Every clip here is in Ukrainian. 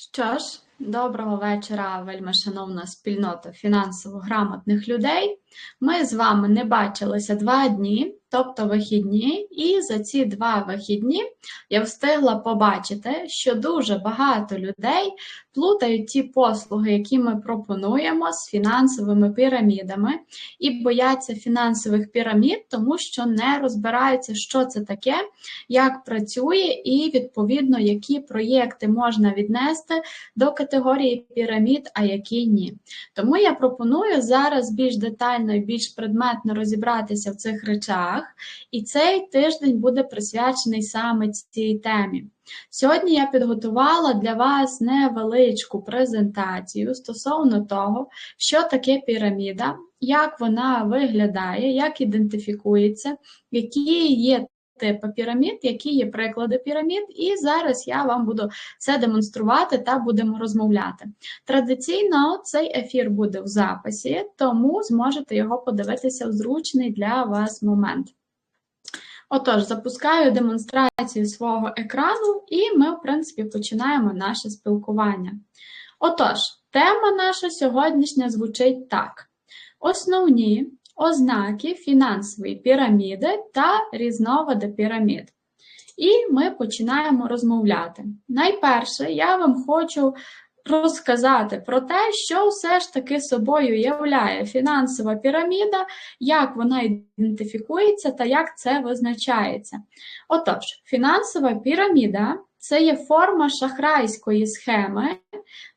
Що ж, доброго вечора, вельми шановна спільнота фінансово грамотних людей. Ми з вами не бачилися два дні, тобто вихідні, і за ці два вихідні я встигла побачити, що дуже багато людей плутають ті послуги, які ми пропонуємо з фінансовими пірамідами, і бояться фінансових пірамід, тому що не розбираються, що це таке, як працює, і відповідно, які проєкти можна віднести до категорії пірамід, а які ні. Тому я пропоную зараз більш детально і більш предметно розібратися в цих речах, і цей тиждень буде присвячений саме цій темі. Сьогодні я підготувала для вас невеличку презентацію стосовно того, що таке піраміда, як вона виглядає, як ідентифікується, які є типи пірамід, які є приклади пірамід, і зараз я вам буду це демонструвати та будемо розмовляти. Традиційно цей ефір буде в записі, тому зможете його подивитися в зручний для вас момент. Отож, запускаю демонстрацію свого екрану, і ми, в принципі, починаємо наше спілкування. Отож, тема наша сьогоднішня звучить так: основні ознаки фінансової піраміди та різновиди пірамід. І ми починаємо розмовляти. Найперше, я вам хочу розказати про те, що все ж таки собою являє фінансова піраміда, як вона ідентифікується та як це визначається. Отож, фінансова піраміда це є форма шахрайської схеми,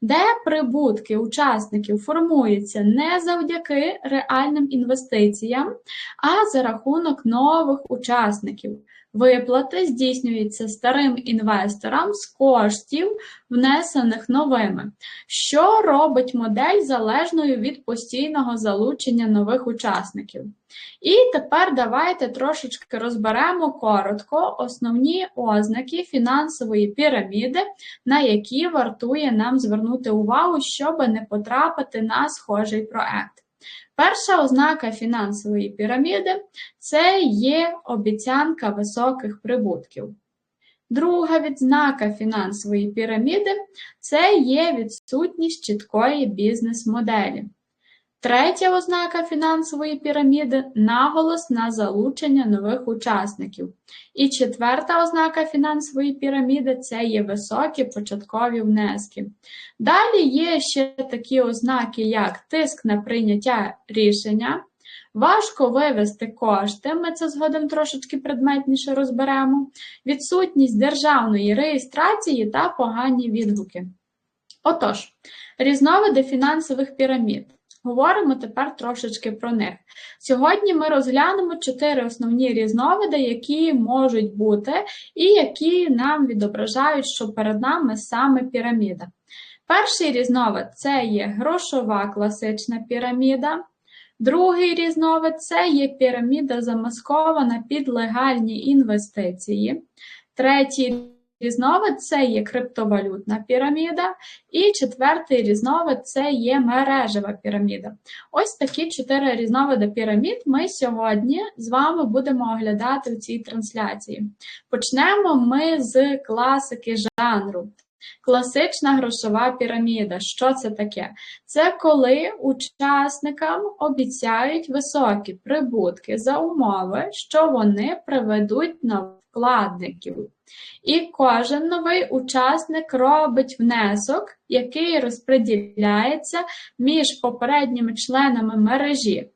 де прибутки учасників формуються не завдяки реальним інвестиціям, а за рахунок нових учасників. Виплати здійснюються старим інвесторам з коштів, внесених новими, що робить модель залежною від постійного залучення нових учасників. І тепер давайте трошечки розберемо коротко основні ознаки фінансової піраміди, на які вартує нам звернути увагу, щоб не потрапити на схожий проект. Перша ознака фінансової піраміди це є обіцянка високих прибутків. Друга відзнака фінансової піраміди це є відсутність чіткої бізнес-моделі. Третя ознака фінансової піраміди наголос на залучення нових учасників. І четверта ознака фінансової піраміди це є високі початкові внески. Далі є ще такі ознаки, як тиск на прийняття рішення, важко вивести кошти, ми це згодом трошечки предметніше розберемо, відсутність державної реєстрації та погані відгуки. Отож, різновиди фінансових пірамід. Говоримо тепер трошечки про них. Сьогодні ми розглянемо чотири основні різновиди, які можуть бути, і які нам відображають, що перед нами саме піраміда. Перший різновид це є грошова класична піраміда. Другий різновид це є піраміда замаскована під легальні інвестиції. Третій різновид це є криптовалютна піраміда, і четвертий різновид це є мережева піраміда. Ось такі чотири різновиди пірамід ми сьогодні з вами будемо оглядати в цій трансляції. Почнемо ми з класики жанру. Класична грошова піраміда. Що це таке? Це коли учасникам обіцяють високі прибутки за умови, що вони приведуть на вкладників. І кожен новий учасник робить внесок, який розподіляється між попередніми членами мережі.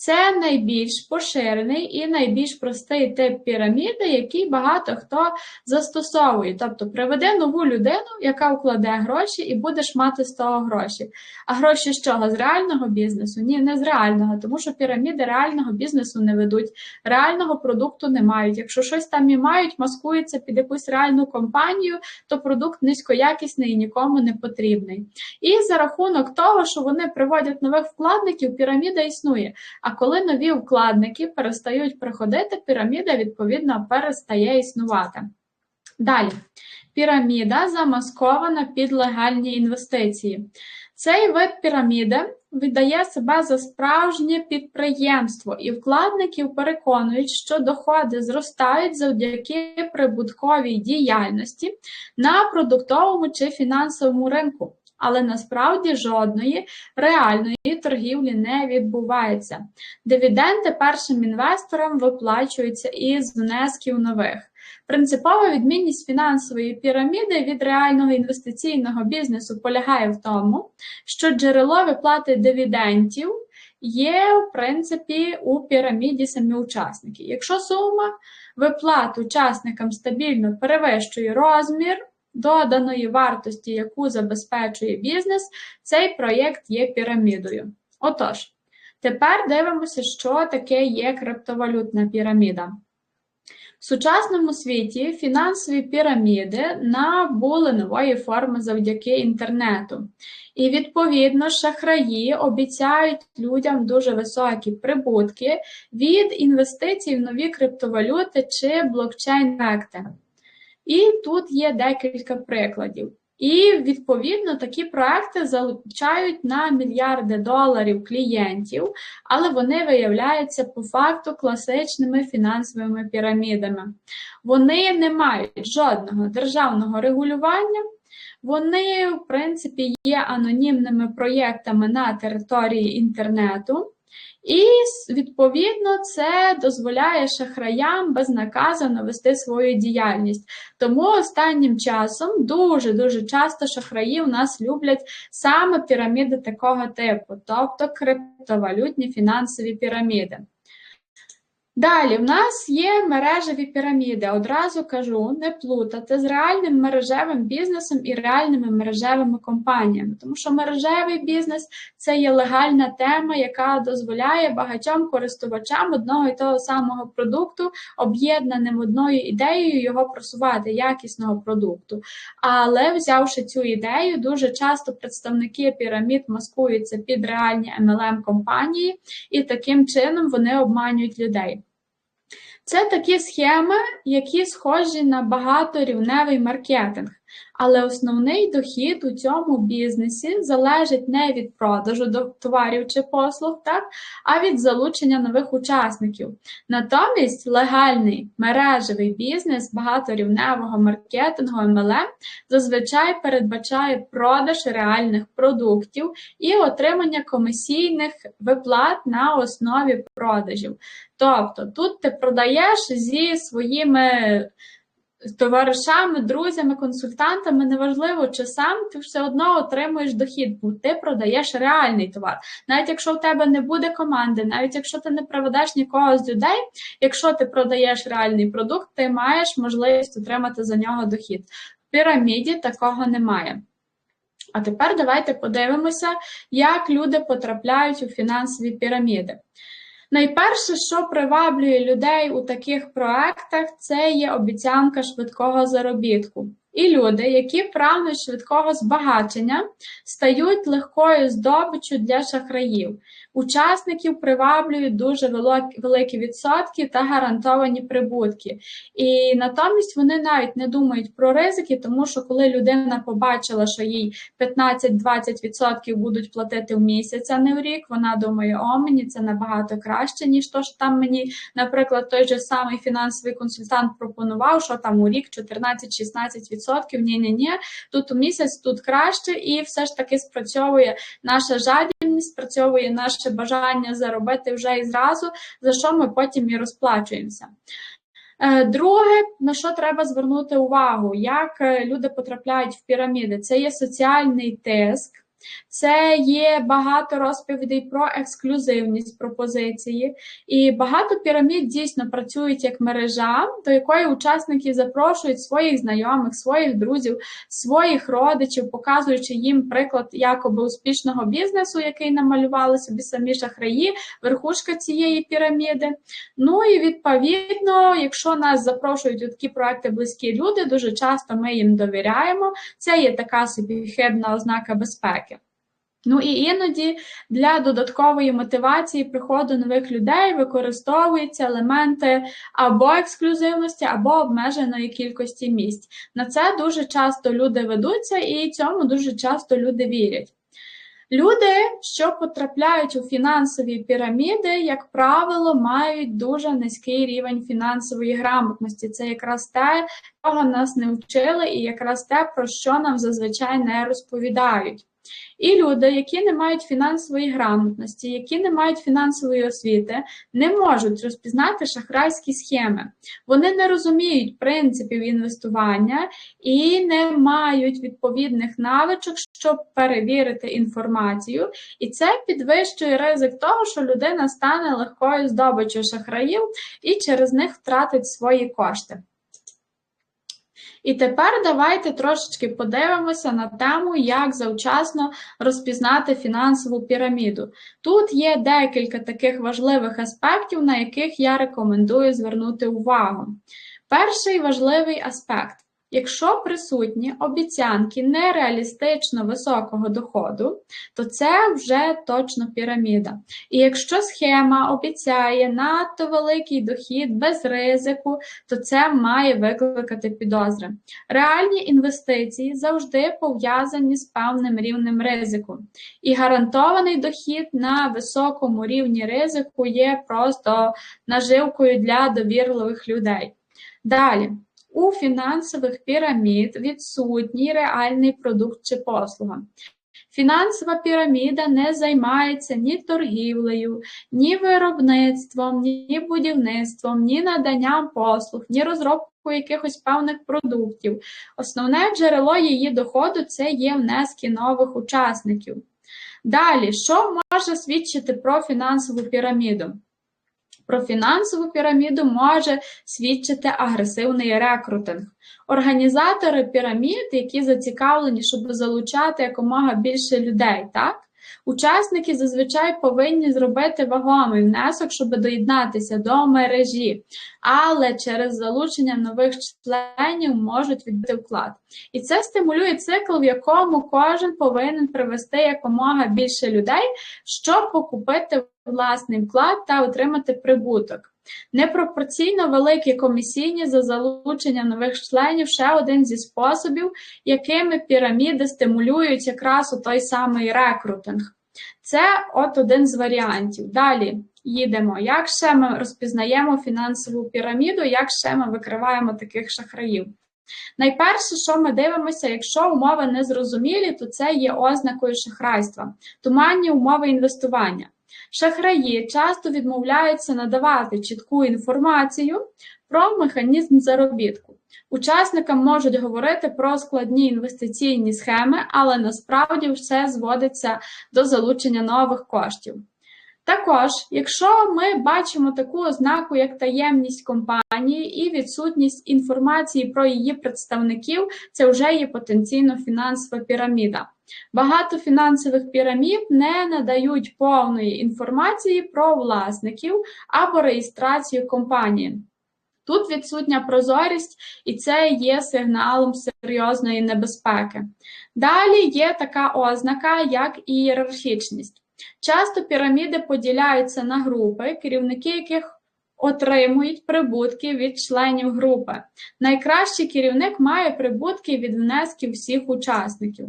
Це найбільш поширений і найбільш простий тип піраміди, який багато хто застосовує. Тобто приведи нову людину, яка вкладе гроші, і будеш мати з того гроші. А гроші з чого? З реального бізнесу? Ні, не з реального, тому що піраміди реального бізнесу не ведуть, реального продукту не мають. Якщо щось там і мають, маскуються під якусь реальну компанію, то продукт низькоякісний і нікому не потрібний. І за рахунок того, що вони приводять нових вкладників, піраміда існує. А коли нові вкладники перестають приходити, піраміда, відповідно, перестає існувати. Далі, піраміда замаскована під легальні інвестиції. Цей вид піраміди віддає себе за справжнє підприємство, і вкладників переконують, що доходи зростають завдяки прибутковій діяльності на продуктовому чи фінансовому ринку. Але насправді жодної реальної торгівлі не відбувається. Дивіденди першим інвесторам виплачуються із внесків нових. Принципова відмінність фінансової піраміди від реального інвестиційного бізнесу полягає в тому, що джерело виплати дивідендів є, в принципі, у піраміді самі учасники. Якщо сума виплат учасникам стабільно перевищує розмір доданої вартості, яку забезпечує бізнес, цей проєкт є пірамідою. Отож, тепер дивимося, що таке є криптовалютна піраміда. В сучасному світі фінансові піраміди набули нової форми завдяки інтернету. І, відповідно, шахраї обіцяють людям дуже високі прибутки від інвестицій в нові криптовалюти чи блокчейн-проекти. І тут є декілька прикладів. І, відповідно, такі проекти залучають на мільярди доларів клієнтів, але вони виявляються по факту класичними фінансовими пірамідами. Вони не мають жодного державного регулювання. Вони, в принципі, є анонімними проєктами на території інтернету, і, відповідно, це дозволяє шахраям безнаказано вести свою діяльність. Тому останнім часом дуже-дуже часто шахраї у нас люблять саме піраміди такого типу, тобто криптовалютні фінансові піраміди. Далі, в нас є мережеві піраміди. Одразу кажу, не плутати з реальним мережевим бізнесом і реальними мережевими компаніями, тому що мережевий бізнес це є легальна тема, яка дозволяє багатьом користувачам одного і того самого продукту, об'єднаним одною ідеєю його просувати, якісного продукту. Але взявши цю ідею, дуже часто представники пірамід маскуються під реальні MLM компанії, і таким чином вони обманюють людей. Це такі схеми, які схожі на багаторівневий маркетинг. Але основний дохід у цьому бізнесі залежить не від продажу товарів чи послуг, так, а від залучення нових учасників. Натомість легальний мережевий бізнес багаторівневого маркетингу MLM зазвичай передбачає продаж реальних продуктів і отримання комісійних виплат на основі продажів. Тобто тут ти продаєш зі своїми товаришами, друзями, консультантами, неважливо, чи сам ти все одно отримуєш дохід, бо ти продаєш реальний товар. Навіть якщо в тебе не буде команди, навіть якщо ти не проведеш нікого з людей, якщо ти продаєш реальний продукт, ти маєш можливість отримати за нього дохід. В піраміді такого немає. А тепер давайте подивимося, як люди потрапляють у фінансові піраміди. Найперше, що приваблює людей у таких проектах, це є обіцянка швидкого заробітку. І люди, які прагнуть швидкого збагачення, стають легкою здобиччю для шахраїв. Учасників приваблюють дуже великі відсотки та гарантовані прибутки. І натомість вони навіть не думають про ризики, тому що коли людина побачила, що їй 15-20% будуть платити в місяць, а не в рік, вона думає, о, мені це набагато краще, ніж то, що там мені, наприклад, той же самий фінансовий консультант пропонував, що там у рік 14-16%. Ні-ні, ні тут у місяць, тут краще, і все ж таки спрацьовує наша жадібність, спрацьовує наш наше бажання заробити вже і зразу, за що ми потім і розплачуємося. Е, друге, на що треба звернути увагу, як е, люди потрапляють в піраміди, це є соціальний тиск. Це є багато розповідей про ексклюзивність пропозиції, і багато пірамід дійсно працюють як мережа, до якої учасники запрошують своїх знайомих, своїх друзів, своїх родичів, показуючи їм приклад якоби успішного бізнесу, який намалювали собі самі шахраї, верхушка цієї піраміди. Ну і відповідно, якщо нас запрошують у такі проекти близькі люди, дуже часто ми їм довіряємо. Це є така собі хибна ознака безпеки. Ну і іноді для додаткової мотивації приходу нових людей використовуються елементи або ексклюзивності, або обмеженої кількості місць. На це дуже часто люди ведуться і цьому дуже часто люди вірять. Люди, що потрапляють у фінансові піраміди, як правило, мають дуже низький рівень фінансової грамотності. Це якраз те, чого нас не вчили, і якраз те, про що нам зазвичай не розповідають. І люди, які не мають фінансової грамотності, які не мають фінансової освіти, не можуть розпізнати шахрайські схеми. Вони не розуміють принципів інвестування і не мають відповідних навичок, щоб перевірити інформацію. І це підвищує ризик того, що людина стане легкою здобиччю шахраїв і через них втратить свої кошти. І тепер давайте трошечки подивимося на тему, як завчасно розпізнати фінансову піраміду. Тут є декілька таких важливих аспектів, на яких я рекомендую звернути увагу. Перший важливий аспект. Якщо присутні обіцянки нереалістично високого доходу, то це вже точно піраміда. І якщо схема обіцяє надто великий дохід без ризику, то це має викликати підозри. Реальні інвестиції завжди пов'язані з певним рівнем ризику. І гарантований дохід на високому рівні ризику є просто наживкою для довірливих людей. Далі. У фінансових пірамід відсутній реальний продукт чи послуга. Фінансова піраміда не займається ні торгівлею, ні виробництвом, ні будівництвом, ні наданням послуг, ні розробкою якихось певних продуктів. Основне джерело її доходу це є внески нових учасників. Далі, що може свідчити про фінансову піраміду? Про фінансову піраміду може свідчити агресивний рекрутинг. Організатори пірамід, які зацікавлені, щоб залучати якомога більше людей, так? Учасники зазвичай повинні зробити вагомий внесок, щоб доєднатися до мережі, але через залучення нових членів можуть відбити вклад. І це стимулює цикл, в якому кожен повинен привести якомога більше людей, щоб покупити власний вклад та отримати прибуток. Непропорційно великі комісійні за залучення нових членів ще один зі способів, якими піраміди стимулюють якраз у той самий рекрутинг. Це от один з варіантів. Далі їдемо. Як ще ми розпізнаємо фінансову піраміду, як ще ми викриваємо таких шахраїв? Найперше, що ми дивимося, якщо умови не зрозумілі, то це є ознакою шахрайства, туманні умови інвестування. Шахраї часто відмовляються надавати чітку інформацію про механізм заробітку. Учасникам можуть говорити про складні інвестиційні схеми, але насправді все зводиться до залучення нових коштів. Також, якщо ми бачимо таку ознаку, як таємність компанії і відсутність інформації про її представників, це вже є потенційно фінансова піраміда. Багато фінансових пірамід не надають повної інформації про власників або реєстрацію компанії. Тут відсутня прозорість, і це є сигналом серйозної небезпеки. Далі є така ознака, як ієрархічність. Часто піраміди поділяються на групи, керівники яких отримують прибутки від членів групи. Найкращий керівник має прибутки від внесків всіх учасників.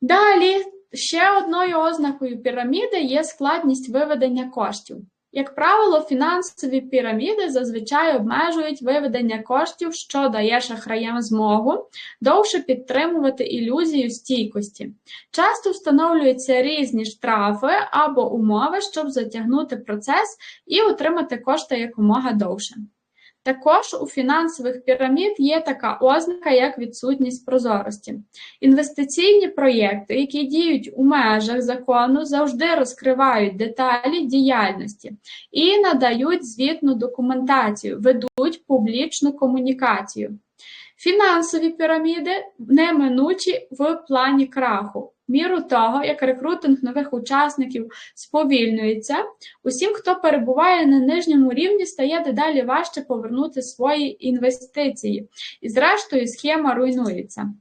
Далі, ще одною ознакою піраміди є складність виведення коштів. Як правило, фінансові піраміди зазвичай обмежують виведення коштів, що дає шахраям змогу довше підтримувати ілюзію стійкості. Часто встановлюються різні штрафи або умови, щоб затягнути процес і отримати кошти якомога довше. Також у фінансових пірамід є така ознака, як відсутність прозорості. Інвестиційні проєкти, які діють у межах закону, завжди розкривають деталі діяльності і надають звітну документацію, ведуть публічну комунікацію. Фінансові піраміди неминучі в плані краху міру того, як рекрутинг нових учасників сповільнюється, усім, хто перебуває на нижньому рівні, стає дедалі важче повернути свої інвестиції, і, зрештою, схема руйнується.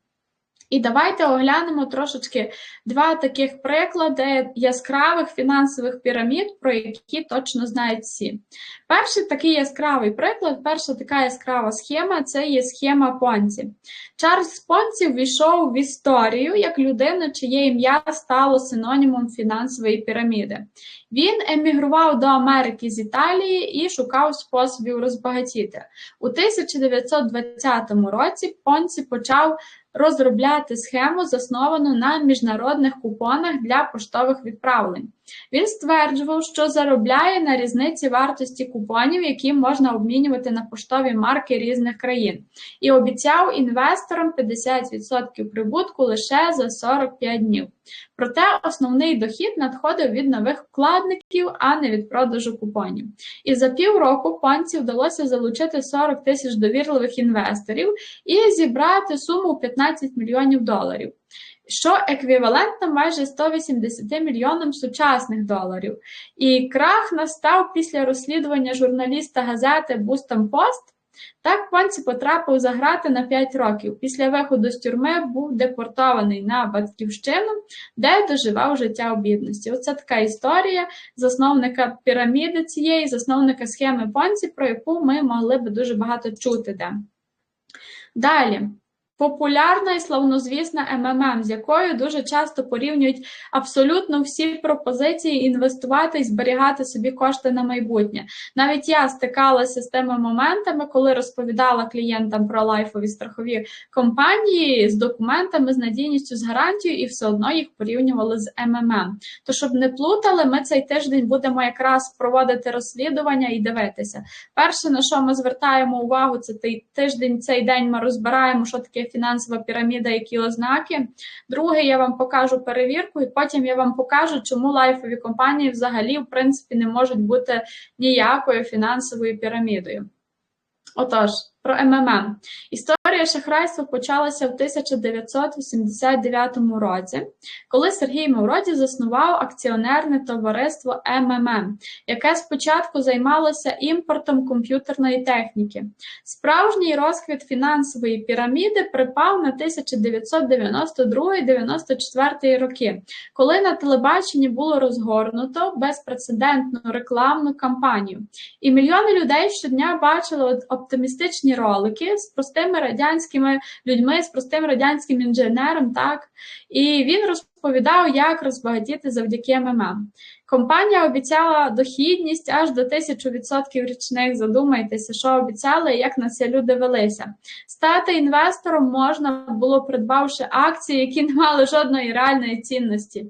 І давайте оглянемо трошечки два таких приклади яскравих фінансових пірамід, про які точно знають всі. Перший такий яскравий приклад, перша така яскрава схема це є схема Понці. Чарльз Понці ввійшов в історію як людина, чиє ім'я стало синонімом фінансової піраміди. Він емігрував до Америки з Італії і шукав способів розбагатіти. У 1920 році Понці почав розробляти схему, засновану на міжнародних купонах для поштових відправлень. Він стверджував, що заробляє на різниці вартості купонів, які можна обмінювати на поштові марки різних країн, і обіцяв інвесторам 50% прибутку лише за 45 днів. Проте основний дохід надходив від нових вкладників, а не від продажу купонів. І за півроку панці вдалося залучити 40 тисяч довірливих інвесторів і зібрати суму 15 мільйонів доларів що еквівалентно майже 180 мільйонам сучасних доларів. І крах настав після розслідування журналіста газети Бустам Пост. Так Понці потрапив за грати на 5 років. Після виходу з тюрми був депортований на батьківщину, де доживав життя у бідності. Оце така історія засновника піраміди цієї, засновника схеми Понці, про яку ми могли би дуже багато чути. Де. Далі. Популярна і славнозвісна МММ, з якою дуже часто порівнюють абсолютно всі пропозиції інвестувати і зберігати собі кошти на майбутнє. Навіть я стикалася з тими моментами, коли розповідала клієнтам про лайфові страхові компанії з документами, з надійністю, з гарантією, і все одно їх порівнювали з МММ. То, щоб не плутали, ми цей тиждень будемо якраз проводити розслідування і дивитися. Перше, на що ми звертаємо увагу, це той тиждень, цей день ми розбираємо, що таке фінансова піраміда, які ознаки. Друге, я вам покажу перевірку, і потім я вам покажу, чому лайфові компанії взагалі, в принципі, не можуть бути ніякою фінансовою пірамідою. Отож, про МММ. Історія шахрайства почалася в 1989 році, коли Сергій Мавроді заснував акціонерне товариство МММ, яке спочатку займалося імпортом комп'ютерної техніки. Справжній розквіт фінансової піраміди припав на 1992-94 роки, коли на телебаченні було розгорнуто безпрецедентну рекламну кампанію. І мільйони людей щодня бачили оптимістичні ролики з простими радянськими людьми, з простим радянським інженером, так. І він розповідав, як розбагатіти завдяки МММ. Компанія обіцяла дохідність аж до 1000% річних. Задумайтеся, що обіцяли і як на це люди велися. Стати інвестором можна було, придбавши акції, які не мали жодної реальної цінності.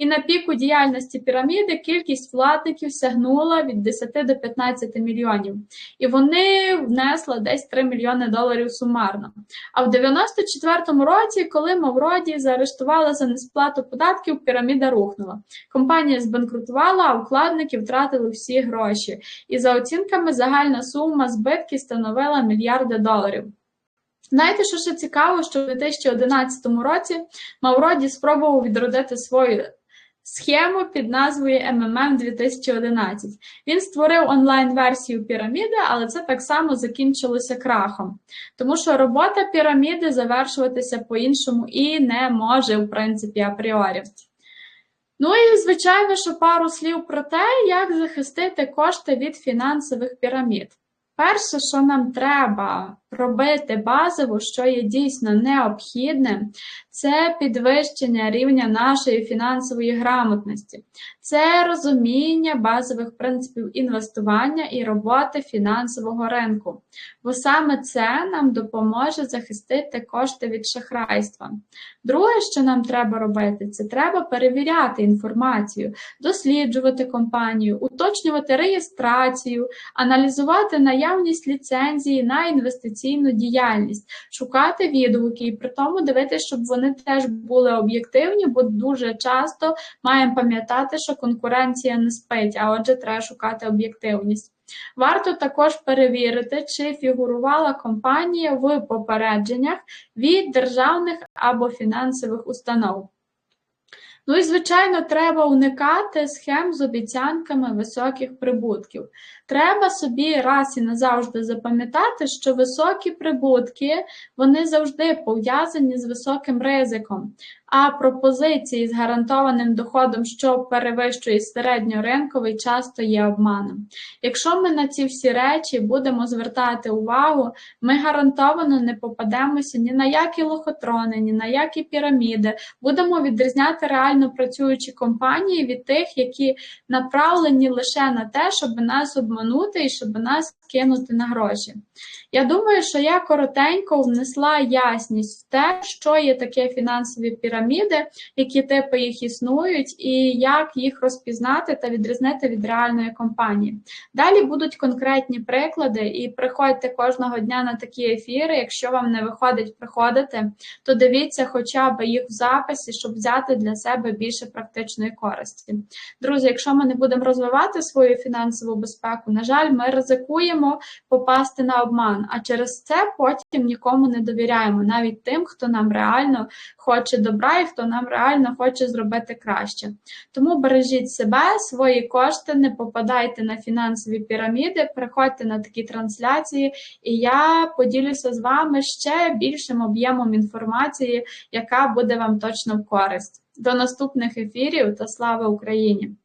І на піку діяльності піраміди кількість вкладників сягнула від 10 до 15 мільйонів. І вони внесли десь 3 мільйони доларів сумарно. А в 94-му році, коли Мавроді заарештували за несплату податків, піраміда рухнула. Компанія збанкрутувала, а вкладники втратили всі гроші. І за оцінками загальна сума збитків становила мільярди доларів. Знаєте, що ще цікаво, що в 2011 році Мавроді спробував відродити свою схему під назвою MMM 2011. Він створив онлайн-версію піраміди, але це так само закінчилося крахом, тому що робота піраміди завершуватися по-іншому і не може, в принципі, апріорі. Ну і, звичайно, що пару слів про те, як захистити кошти від фінансових пірамід. Перше, що нам треба робити базово, що є дійсно необхідним, це підвищення рівня нашої фінансової грамотності, це розуміння базових принципів інвестування і роботи фінансового ринку. Бо саме це нам допоможе захистити кошти від шахрайства. Друге, що нам треба робити, це треба перевіряти інформацію, досліджувати компанію, уточнювати реєстрацію, аналізувати наявність ліцензії на інвестиційну діяльність, шукати відгуки і при тому дивитися, щоб вони теж були об'єктивні, бо дуже часто маємо пам'ятати, що конкуренція не спить, а отже, треба шукати об'єктивність. Варто також перевірити, чи фігурувала компанія в попередженнях від державних або фінансових установ. Ну і, звичайно, треба уникати схем з обіцянками високих прибутків. Треба собі раз і назавжди запам'ятати, що високі прибутки вони завжди пов'язані з високим ризиком. А пропозиції з гарантованим доходом, що перевищує середньоринковий, часто є обманом. Якщо ми на ці всі речі будемо звертати увагу, ми гарантовано не попадемося ні на які лохотрони, ні на які піраміди. Будемо відрізняти реально працюючі компанії від тих, які направлені лише на те, щоб нас обманути і щоб нас кинути на гроші. Я думаю, що я коротенько внесла ясність в те, що є таке фінансові піраміди, які типи їх існують, і як їх розпізнати та відрізнити від реальної компанії. Далі будуть конкретні приклади, і приходьте кожного дня на такі ефіри. Якщо вам не виходить приходити, то дивіться хоча б їх в записі, щоб взяти для себе більше практичної користі. Друзі, якщо ми не будемо розвивати свою фінансову на жаль, ми ризикуємо попасти на обман, а через це потім нікому не довіряємо, навіть тим, хто нам реально хоче добра і хто нам реально хоче зробити краще. Тому бережіть себе, свої кошти, не попадайте на фінансові піраміди, приходьте на такі трансляції, і я поділюся з вами ще більшим об'ємом інформації, яка буде вам точно в користь. До наступних ефірів та слава Україні!